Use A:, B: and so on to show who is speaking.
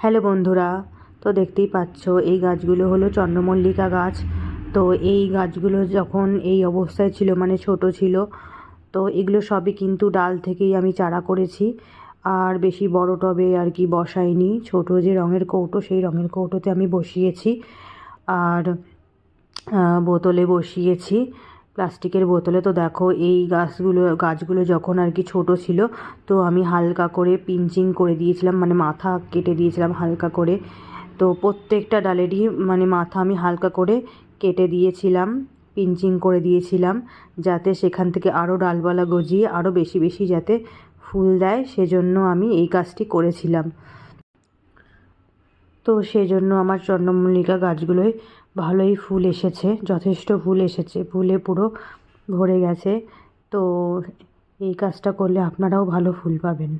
A: Hello বন্ধুরা, তো দেখতেই পাচ্ছ এই গাছগুলো হলো চন্দ্রমল্লিকা গাছ। তো এই গাছগুলো যখন এই অবস্থায় ছিল মানে ছোট ছিল, তো এগুলো সবই কিন্তু ডাল থেকেই আমি চারা করেছি। আর বেশি বড় টবে আর কি বসাইনি, ছোট যে রঙের কৌটো, সেই রঙের কৌটোতে আমি বসিয়েছি। আর বোতলে বসিয়েছি। প্লাস্টিকের বোতলে। তো দেখো, এই গাছগুলো গাছগুলো যখন আর কি ছোট ছিল, তো আমি হালকা করে পিঞ্চিং করে দিয়েছিলাম মানে মাথা কেটে দিয়েছিলাম হালকা করে। তো প্রত্যেকটা ডালেরই মানে মাথা আমি হালকা করে কেটে দিয়েছিলাম, পিঞ্চিং করে দিয়েছিলাম, যাতে সেখান থেকে আরও ডালপালা গজিয়ে আরও বেশি বেশি যাতে ফুল দেয়। সেজন্য আমি এই কাজটি করেছিলাম। তো সেই জন্য আমার চন্দ্রমল্লিকা গাছগুলোয় ভালোই ফুল এসেছে, যথেষ্ট ফুল এসেছে, ফুলে পুরো ভরে গেছে। তো এই কাজটা করলে আপনারাও ভালো ফুল পাবেন।